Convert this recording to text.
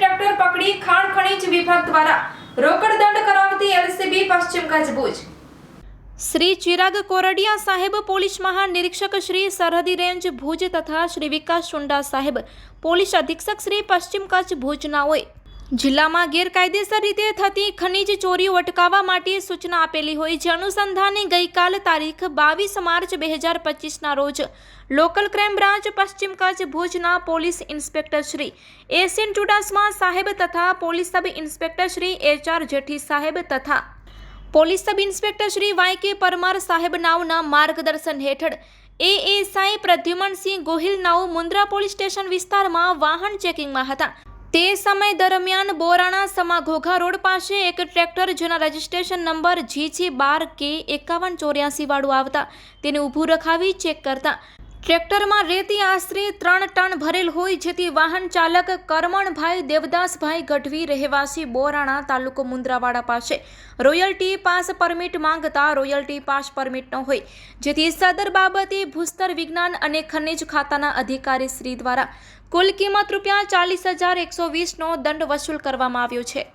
Tractor પકડી ખાણ ખણીજ વિભાગ દ્વારા રોકડ દંડ કરાવતી એલસીબી પશ્ચિમ કચ્છ ભુજ. શ્રી ચિરાગ કોરડિયા સાહેબ પોલીસ મહાનિરીક્ષક શ્રી સરહદી રેન્જ ભુજ તથા શ્રી વિકાસ શુંડા સાહેબ પોલીસ અધિક્ષક શ્રી પશ્ચિમ કચ્છ ભુજના હોય. જિલ્લામાં ગેરકાયદેસર રીતે થતી ખનીજ ચોરીઓ અટકાવવા માટે સૂચના આપેલી હોય જે અનુસંધાને ગઈકાલ તારીખ બાવીસ માર્ચ બે હજાર પચીસના રોજ લોકલ ક્રાઇમ બ્રાન્ચ, પશ્ચિમ કચ્છ ભુજના police inspector Shri SN Chudasama સાહેબ તથા police sub inspector Shri H R Jethi સાહેબ તથા police sub inspector Shri Y K Parmar સાહેબ નાવના માર્ગદર્શન હેઠળ એએસઆઈ પ્રદ્યુમનસિંહ ગોહિલ નાવ મુન્દ્રા પોલીસ સ્ટેશન વિસ્તારમાં વાહન ચેકિંગમાં હતા. તે સમય દરમિયાન બોરાણા સમા ઘોઘા રોડ પાસે એક ટ્રેક્ટર જેના રજિસ્ટ્રેશન નંબર જી છે બાર કે એકાવન ચોર્યાસી વાળું આવતા તેને ઊભું રખાવી ચેક કરતા ટ્રેક્ટરમાં રેતી આશરે ત્રણ ટન ભરેલ હોય જેથી વાહન ચાલક કરમણભાઈ દેવદાસભાઈ ગઢવી રહેવાસી બોરાણા તાલુકો મુન્દ્રાવાડા પાસે રોયલ્ટી પાસ પરમિટ માંગતા રોયલ્ટી પાસ પરમિટ ન હોય. જેથી સદર બાબતે ભૂસ્તર વિજ્ઞાન અને ખનિજ ખાતાના અધિકારી શ્રી દ્વારા કુલ કિંમત રૂપિયા ચાલીસ હજાર એકસો વીસનો દંડ વસૂલ કરવામાં આવ્યો છે.